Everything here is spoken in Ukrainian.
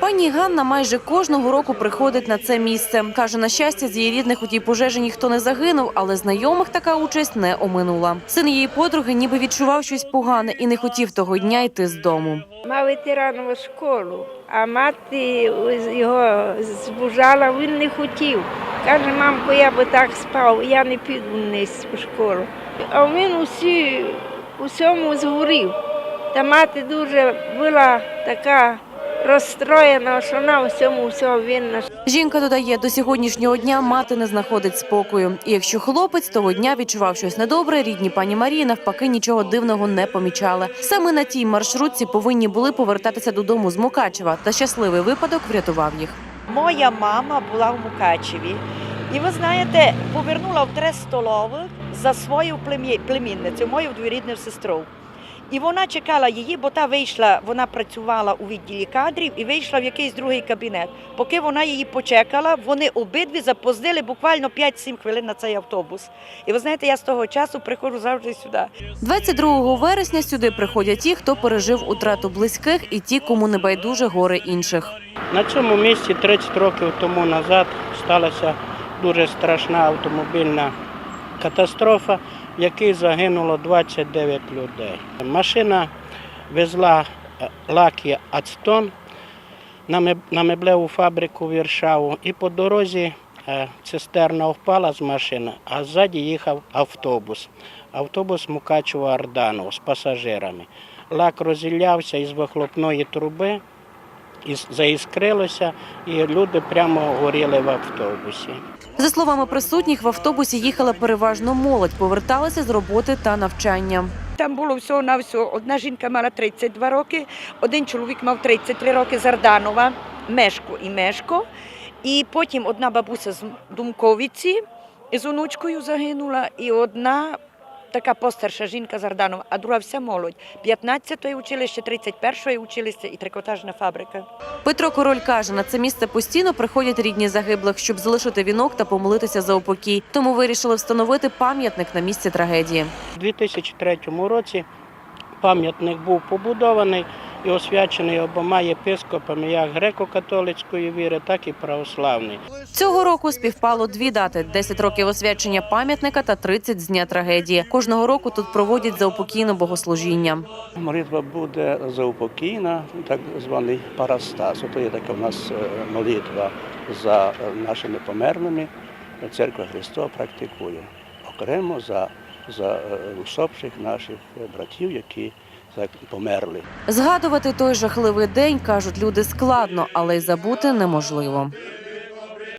Пані Ганна майже кожного року приходить на це місце. Каже, на щастя, з її рідних у тій пожежі ніхто не загинув, але знайомих така участь не оминула. Син її подруги ніби відчував щось погане і не хотів того дня йти з дому. Мав ветеранову школу, а мати його збужала, він не хотів. Каже, мамко, я би так спав, я не піду вниз у школу. А він усі, усьому згорів. Та мати дуже була така розстроєна, що вона всьому всього винна. Жінка додає, до сьогоднішнього дня мати не знаходить спокою. І якщо хлопець того дня відчував щось недобре, рідні пані Марії навпаки нічого дивного не помічали. Саме на тій маршрутці повинні були повертатися додому з Мукачева, та щасливий випадок врятував їх. Моя мама була в Мукачеві. І ви знаєте, повернула в три столових за свою племінницю, мою двоюрідну сестру. І вона чекала її, бо та вийшла, вона працювала у відділі кадрів і вийшла в якийсь другий кабінет. Поки вона її почекала, вони обидві запоздили буквально 5-7 хвилин на цей автобус. І ви знаєте, я з того часу приходжу завжди сюди. 22 вересня сюди приходять ті, хто пережив утрату близьких, і ті, кому не байдуже горе інших. На цьому місці 30 років тому назад сталася дуже страшна автомобільна катастрофа, в якій загинуло 29 людей. Машина везла е, лаки Ацтон на меблеву фабрику Віршаву, і по дорозі е, цистерна впала з машини, а ззаді їхав автобус. Автобус Мукачева Арданов з пасажирами. Лак розіллявся із вихлопної труби і заіскрилося, і люди прямо горіли в автобусі. За словами присутніх, в автобусі їхала переважно молодь, поверталася з роботи та навчання. Там було всього на всього. Одна жінка мала 32 роки, один чоловік мав 33 роки з Арданова, Мешко і Мешко. І потім одна бабуся з Думковиці з онучкою загинула, і одна така постарша жінка з Арданова, а друга вся молодь. 15-ї училище, 31-ї училище і трикотажна фабрика. Петро Король каже, на це місце постійно приходять рідні загиблих, щоб залишити вінок та помолитися за упокій. Тому вирішили встановити пам'ятник на місці трагедії. У 2003 році пам'ятник був побудований і освячений обома єпископами як греко-католицької віри, так і православної. Цього року співпало дві дати: 10 років освячення пам'ятника та 30 з дня трагедії. Кожного року тут проводять заупокійне богослужіння. Молитва буде заупокійна, так званий парастас. Ото є така в нас е, молитва за е, нашими померлими. Церква Христова практикує окремо за, за е, усопших наших братів, які так померли. Згадувати той жахливий день кажуть люди складно, але й забути неможливо.